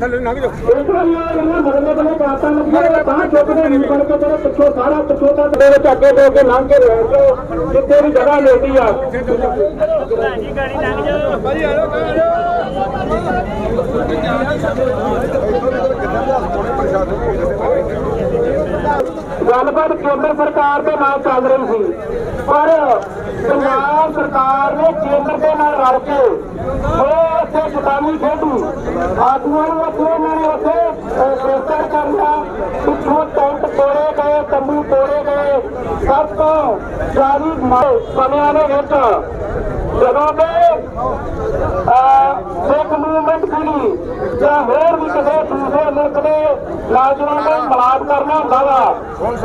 ਥੱਲੇ ਲੰਘ ਜਾਓ। ਸਾਰਾ ਪਿੱਛੋਂ ਤੱਕ ਦੇ ਵਿੱਚ ਅੱਗੇ ਦੇ ਕੇ ਲੰਘ ਕੇ ਰਹਿ ਜਾਓ। ਜਿੱਥੇ ਵੀ ਜਗ੍ਹਾ ਮਿਲਦੀ ਆ ਗੱਲਬਾਤ ਕੇਂਦਰ ਸਰਕਾਰ ਦੇ ਨਾਲ ਚੱਲ ਰਹੀ ਸੀ। ਪਰ ਪੰਜਾਬ ਸਰਕਾਰ ਨੇ ਕੇਂਦਰ ਦੇ ਨਾਲ ਰਲ ਕੇ ਉਹ ਉੱਥੇ ਸ਼ਤਾਨੀ ਖੇਡੀ। ਆਗੂਆਂ ਨੂੰ ਉੱਥੇ ਉਹਨਾਂ ਨੇ ਉੱਥੇ ਅਹ, ਗ੍ਰਿਫਤਾਰ ਕਰ ਲਿਆ ਪਿੱਛੋਂ ਟੈਂਟ ਤੋੜੇ ਗਏ ਤੰਬੂ ਤੋੜੇ ਗਏ। ਸਭ ਤੋਂ ਜਾਰੀ ਸਮਿਆਂ ਦੇ ਵਿੱਚ ਜਦੋਂ ਦੇ ਸਿੱਖ ਮੂਵਮੈਂਟ ਖੁੱਲੀ ਜਾਂ ਹੋਰ ਵੀ ਕਿਸੇ ਦੂਸਰੇ ਮੁਲਕ ਦੇ ਲਾਜਵਾਂ ਨੂੰ ਕਰਨਾ ਹੁੰਦਾ ਵਾ।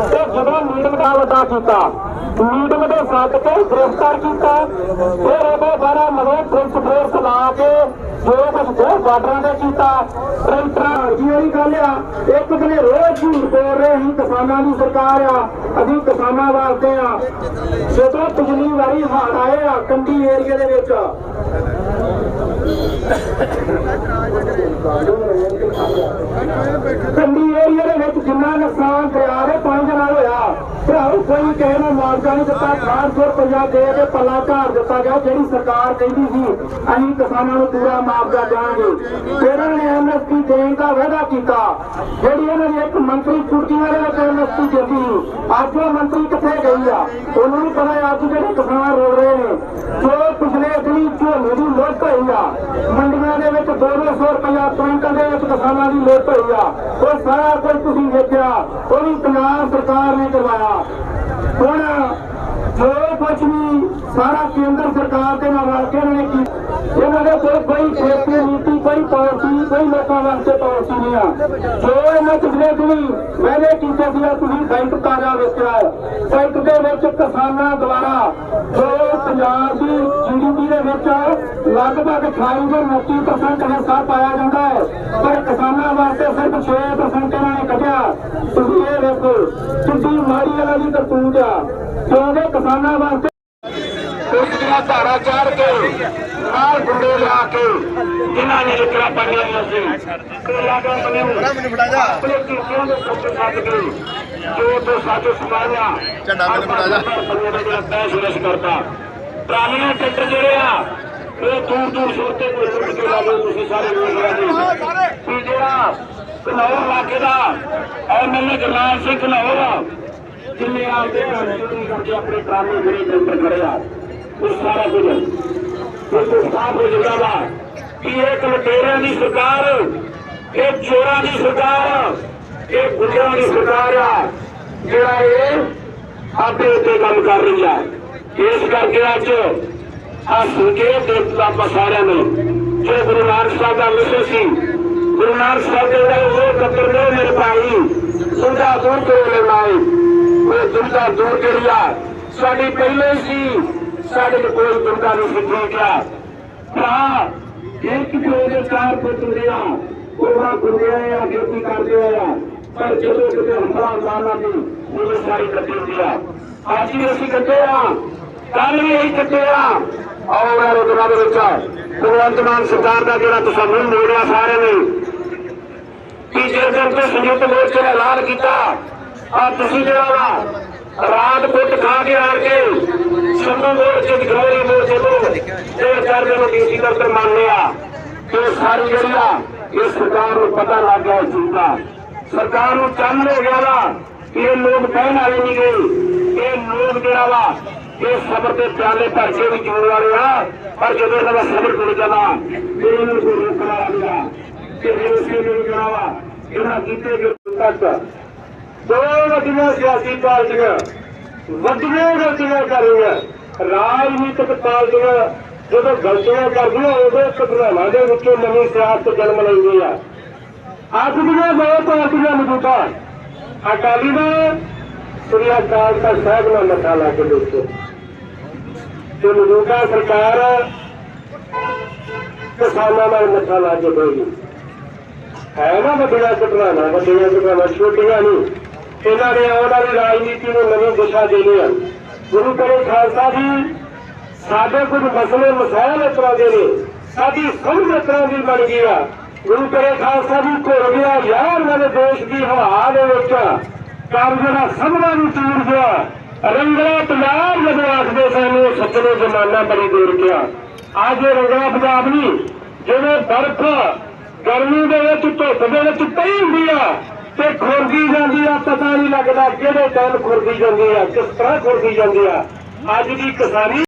ਤੇ ਜਦੋਂ ਮੀਟਿੰਗ ਦਾ ਵੱਡਾ ਕੀਤਾ ਮੀਟਿੰਗ ਦੇ ਸੱਦ ਕੇ ਗ੍ਰਿਫਤਾਰ ਕੀਤਾ, ਫਿਰ ਉਹਦੇ ਬਾਰੇ ਮਲੇ ਪੁਲਿਸ ਫੋਰਸ ਲਾ ਕੇ ਜੋ ਕੁਝ ਦੋ ਬਾਰਡਰਾਂ ਦੇ ਕੀਤਾ, ਟਰੈਕਟਰਾਂ ਦੀ ਗੱਲ ਆ। ਇੱਕ ਦਿਨੇ ਰੋਜ਼ ਝੂਠ ਬੋਲ ਰਹੇ ਸੀ ਕਿਸਾਨਾਂ ਦੀ ਸਰਕਾਰ ਆ, ਅਸੀਂ ਕਿਸਾਨਾਂ ਵਾਸਤੇ ਆ। ਜਦੋਂ ਪਿਛਲੀ ਵਾਰੀ ਹਾੜ ਆਏ ਆ, ਕੰਢੀ ਏਰੀਆ ਦੇ ਵਿੱਚ। ਕੰਢੀ ਏਰੀਆ ਦੇ ਵਿੱਚ ਜਿੰਨਾ ਨੁਕਸਾਨ ਦਰਿਆ ਦੇ ਪਾਣੀ ਨਾਲ ਹੋਇਆ ਭਰਾਓ ਕੋਈ ਕਿਸੇ ਨੂੰ ਮੁਆਵਜ਼ਾ ਨਹੀਂ ਦਿੱਤਾ 400 ਰੁਪਇਆ ਦੇ ਕੇ ਪੱਲਾ ਝਾੜ ਦਿੱਤਾ ਗਿਆ, ਜਿਹੜੀ ਸਰਕਾਰ ਕਹਿੰਦੀ ਸੀ, ਅਸੀਂ ਕਿਸਾਨਾਂ ਨੂੰ ਪੂਰਾ ਮੁਆਵਜ਼ਾ ਦੇਵਾਂਗੇ। ਫਿਰ ਇਹਨਾਂ ਨੇ ਐਮਐਸਪੀ ਦੇਣ ਦਾ ਵਾਅਦਾ ਕੀਤਾ। ਜਿਹੜੀ ਇਹਨਾਂ ਦੀ ਇੱਕ ਮੰਤਰੀ ਕੁਰਸੀਆਂ ਦੇ ਵਿੱਚ ਐਮਐਸਪੀ ਦਿੱਤੀ ਸੀ, ਅੱਜ ਉਹ ਮੰਤਰੀ ਕਿੱਥੇ ਗਈ ਆ? ਉਹਨੂੰ ਵੀ ਪਤਾ ਅੱਜ ਜਿਹੜੇ ਕਿਸਾਨ ਰੋ ਰਹੇ ਨੇ। ਜੋ ਦੀ ਲੁੱਟ ਹੋਈ ਆ। ਮੰਡੀਆਂ ਦੇ ਵਿੱਚ 200 ਰੁਪਇਆ ਕੁਇੰਟਲ ਦੇ ਵਿੱਚ ਕਿਸਾਨਾਂ ਦੀ ਲੁੱਟ ਹੋਈ ਆ। ਉਹ ਸਾਰਾ ਕੁਝ ਤੁਸੀਂ ਵੇਖਿਆ, ਉਹ ਵੀ ਪੰਜਾਬ ਸਰਕਾਰ ਨੇ ਕਰਵਾਇਆ। ਹੁਣ ਜੋ ਕੁਝ ਵੀ ਸਾਰਾ ਕੇਂਦਰ ਸਰਕਾਰ ਦੇ ਨਾਲ ਰਲ ਕੇ ਇਹਨਾਂ ਨੇ ਕੀ ਇਹਨਾਂ ਦੇ ਕੋਈ ਕੋਈ ਖੇਤੀ ਨੀਤੀ, ਕੋਈ ਪਾਲਿਸੀ, ਕੋਈ ਲੋਕਾਂ ਵਾਸਤੇ ਪਾਲਿਸੀ ਨਹੀਂ ਆ। ਜੋ ਇਹਨਾਂ ਪਿਛਲੇ ਦਿਨੀ ਮੈਨੇ ਕੀਤਾ ਸੀ ਤੁਸੀਂ ਸਾਈਟ ਤਾਜ਼ਾ ਵੇਖਿਆ ਹੈ ਸਾਈਟ ਦੇ ਵਿੱਚ ਕਿਸਾਨਾਂ ਦੁਆਰਾ ਜੋ ਪੰਜਾਬ ਦੀ ਜੀਡੀਪੀ ਦੇ ਵਿੱਚ ਲਗਭਗ 28 ਤੋਂ 29% ਹਿੱਸਾ ਪਾਇਆ ਜਾਂਦਾ ਹੈ। ਪਰ ਕਿਸਾਨਾਂ ਵਾਸਤੇ ਸਿਰਫ 6% ਇਹਨਾਂ ਨੇ ਕੱਢਿਆ। ਤੁਸੀਂ ਇਹ ਵੇਖੋ ਕਿੰਨੀ ਮਾੜੀ ਵਾਲਾ ਦੀ ਕਰਤੂਤ ਆ। ਕਿਉਂਕਿ ਕਿਸਾਨਾਂ ਵਾਸਤੇ ਉਸ ਦੀਆਂ ਧਾਰਾ ਚਾੜ ਕੇ ਨਾਲ ਗੁੰਡੇ ਲਿਆ ਕੇ ਜਿਨ੍ਹਾਂ ਨੇ ਲਿਖਣਾ ਪੜੀਆਂ ਸੀ ਤੇ ਲਾਗਾ ਬਣੇ ਮੈਨੂੰ ਫੜਾ ਜਾ। ਆਪਣੇ ਕੀਤਿਆਂ ਦੇ ਸੱਚ ਛੱਡ ਕੇ ਜੋ ਤੋਂ ਸੱਚ ਸਮਾਰਿਆ ਝੰਡਾ ਮੈਨੂੰ ਫੜਾ ਜਾ। ਜਿਹੜਾ ਤੈਅ ਸੁਰਸ਼ ਕਰਦਾ। ਪ੍ਰਾਣੀਆਂ ਟੱਟ ਜਿਹੜੇ ਆ ਇਹ ਦੂਰ ਦੂਰ ਸੁਰਤੇ ਕੋਈ ਲੁੱਟ ਕੇ ਲਾਗੇ ਤੁਸੀਂ ਸਾਰੇ ਵੀ ਜਿਹੜਾ ਕਨੌਰ ਇਲਾਕੇ ਦਾ ਐਮਐਲਏ ਜਰਨੈਲ ਸਿੰਘ ਕਨੌਰ ਆ ਜਿੰਨੇ ਆਪਦੇ ਚੋਰੀ ਕਰਕੇ ਆਪਣੇ ਪ੍ਰਾਣੀ ਜਿਹੜੇ ਟੈਂਡਰ ਖੜੇ ਆ ਉਹ ਸਾਰਾ ਕੁਝ ਤੋਂ ਸਾਫ਼ ਹੋ ਜਾਂਦਾ ਵਾ ਕਿ ਇਹ ਕਲਟੇਰਿਆਂ ਦੀ ਸਰਕਾਰ ਇਹ ਚੋਰਾਂ ਦੀ ਸਰਕਾਰ ਇਹ ਗੁੰਡਿਆਂ ਦੀ ਸਰਕਾਰ ਆ ਜਿਹੜਾ ਇਹ ਆਪੇ ਉੱਤੇ ਕੰਮ ਕਰ ਰਹੀ ਆ। ਇਸ ਕਰਕੇ ਅੱਜ ਆ ਸੰਕੇਤ ਦਿੱਤਾ ਆਪਾਂ ਸਾਰਿਆਂ ਨੂੰ, ਜੋ ਗੁਰੂ ਨਾਨਕ ਸਾਹਿਬ ਦਾ ਮਿਸ਼ਨ ਸੀ, ਗੁਰੂ ਨਾਨਕ ਸਾਹਿਬ ਦੇ ਜਿਹੜੇ ਉਹ ਕੱਤਰ ਨੇ, ਮੇਰੇ ਭਾਈ ਦੁੰਦਾ ਦੂਰ ਕਰੋ ਲੈ ਮਾਈ ਉਹ ਦੁੰਦਾ ਦੂਰ ਜਿਹੜੀ ਸਾਡੀ ਪਹਿਲੇ ਸੀ, ਸਾਡੇ ਕੋਈ ਦੁੰਦਾ ਨਹੀਂ ਸੀ, ਠੀਕ ਭਰਾ, ਇੱਕ ਜੋ ਦੇ ਚਾਰ ਪੁੱਤ ਹੁੰਦੇ ਉਹਨਾਂ ਗੁੰਡਿਆਂ ਆ ਡਿਊਟੀ ਕਰਦੇ ਆ, ਪਰ ਜਦੋਂ ਕਿਤੇ ਹਮਲਾ ਹੁੰਦਾ ਨਾ ਦੀ ਉਹ ਸਾਰੀ ਕੱਟੀ ਹੁੰਦੀ ਆ। ਅੱਜ ਵੀ ਅਸੀਂ ਕੱਟੇ ਆ ਕੱਲ ਵੀ ਇਹੀ ਕੱਟੇ ਆ। ਆਉਣ ਵਾਲੇ ਦੇ ਵਿੱਚ। ਭਗਵੰਤ ਮਾਨ ਸਰਕਾਰ ਦਾ ਜਿਹੜਾ ਤੁਸੀਂ ਮੋੜਿਆ ਸਾਰਿਆਂ ਨੇ। ਤੀਜੇ ਦਿਨ ਤੇ ਸੰਯੁਕਤ ਮੋਰਚੇ ਨੇ ਐਲਾਨ ਕੀਤਾ। ਆ ਤੁਸੀਂ ਜਿਹੜਾ ਵਾ, ਰਾਤ ਪੁੱਟ ਖਾ ਕੇ ਆਣ ਕੇ ਸੰਮੂ ਮੋਰਚੇ ਦੀ ਗਲੋਰੀ ਮੋਰਚੇ ਤੋਂ ਤੇ ਚਾਰ ਦਿਨ ਡੀਸੀ ਦਫ਼ਤਰ ਮੰਨਦੇ ਆ ਤੇ ਸਾਰੀ ਜਿਹੜੀ ਆ, ਇਹ ਸਰਕਾਰ ਨੂੰ ਪਤਾ ਲੱਗ ਗਿਆ ਇਸ ਦਾ। ਸਰਕਾਰ ਨੂੰ ਚੰਨ ਹੋ ਗਿਆ ਵਾ ਕਿ ਇਹ ਲੋਕ ਕਹਿਣ ਵਾਲੇ ਨਹੀਂ ਗਏ। ਇਹ ਲੋਕ ਜਿਹੜਾ ਵਾ ਇਹ ਸਬਰ ਦੇ ਪਿਆਲੇ ਭਰ ਕੇ ਵੀ ਜੂਣ ਵਾਲੇ ਆ। ਪਰ ਜਦੋਂ ਇਹਨਾਂ ਦਾ ਸਬਰ ਟੁੱਟ ਜਾਂਦਾ, ਫਿਰ ਇਹਨਾਂ ਨੂੰ ਕੋਈ ਵਾਲਾ ਨਹੀਂ ਤੇ ਫਿਰ ਉਸੇ ਨੂੰ ਜਿਹੜਾ ਇਹਨਾਂ ਕੀਤੇ ਜੋ ਤੱਕ। ਦੋ ਵੱਡੀਆਂ ਸਿਆਸੀ ਪਾਰਟੀਆਂ ਵੱਡੀਆਂ ਗਲਤੀਆਂ ਕਰ ਰਹੀਆਂ ਰਾਜਨੀਤਿਕ ਪਾਰਟੀਆਂ ਜਦੋਂ ਗਲਤੀਆਂ ਕਰਦੀਆਂ, ਉਦੋਂ ਘਟਨਾਵਾਂ ਦੇ ਵਿੱਚੋਂ ਨਵੀਂ ਸਿਆਸਤ ਜਨਮ ਲੈਂਦੀ ਆ। ਅੱਜ ਦੀਆਂ ਦੋ ਪਾਰਟੀਆਂ ਮੌਜੂਦਾ। ਅਕਾਲੀ ਦਲ, ਸ੍ਰੀ ਅਕਾਲ ਤਖਤ ਸਾਹਿਬ ਨਾਲ ਮੱਥਾ ਲਾ ਕੇ ਦੇਖੋ। ਤੇ ਮੌਜੂਦਾ ਸਰਕਾਰ ਕਿਸਾਨਾਂ ਨਾਲ ਮੱਥਾ ਲਾ ਕੇ ਬੈਠੀ ਹੈ ਨਾ ਵੱਡੀਆਂ ਘਟਨਾਵਾਂ ਵੱਡੀਆਂ ਘਟਨਾਵਾਂ, ਛੋਟੀਆਂ ਨਹੀਂ। ਇਹਨਾਂ ਨੇ ਆਉਣ ਵਾਲੀ ਰਾਜਨੀਤੀ ਨੂੰ ਨਵੀਂ ਦਿਸ਼ਾ ਦੇਣੀ ਹੈ ਗੁਰੂ ਕਰੇ ਖਾਲਸਾ ਜੀ ਸਾਡੇ ਕੁਝ ਮਸਲੇ ਮਸਾਇਲ ਇਸ ਤਰ੍ਹਾਂ ਦੇ ਨੇ। ਸਾਡੀ ਸਮਝ ਇਸ ਤਰ੍ਹਾਂ ਦੀ ਬਣ ਗਈ ਆ। ਗੁਰੂ ਕਰੇ ਖਾਲਸਾ ਜੀ ਘੁਲ ਗਿਆ, ਯਾਰ ਮੇਰੇ ਦੇਸ਼ ਦੀ ਹਵਾ ਦੇ ਵਿੱਚ। ਕੰਮ ਜਿਹੜਾ ਸਭਨਾ ਨੂੰ ਟੂਰ ਗਿਆ। ਰੰਗਲਾ ਪੰਜਾਬ ਜਦੋਂ ਆਖਦੇ ਸਨ, ਉਹ ਸੱਚੇ ਜ਼ਮਾਨਾ ਬੜੀ ਦੂਰ ਗਿਆ ਅੱਜ ਇਹ ਰੰਗਲਾ ਪੰਜਾਬ ਨਹੀਂ, ਜਿਵੇਂ ਬਰਫ਼ ਗਰਮੀ ਦੇ ਵਿੱਚ ਧੁੱਪ ਦੇ ਵਿੱਚ ਪਈ ਹੁੰਦੀ ਆ, ਤੇ ਖੁਰਦੀ ਜਾਂਦੀ ਆ, ਪਤਾ ਨਹੀਂ ਲੱਗਦਾ ਕਿਹੜੇ ਟਾਈਮ ਖੁਰਦੀ ਜਾਂਦੀ ਆ, ਕਿਸ ਤਰ੍ਹਾਂ ਖੁਰਦੀ ਜਾਂਦੀ ਆ। ਅੱਜ ਦੀ ਕਿਸਾਨੀ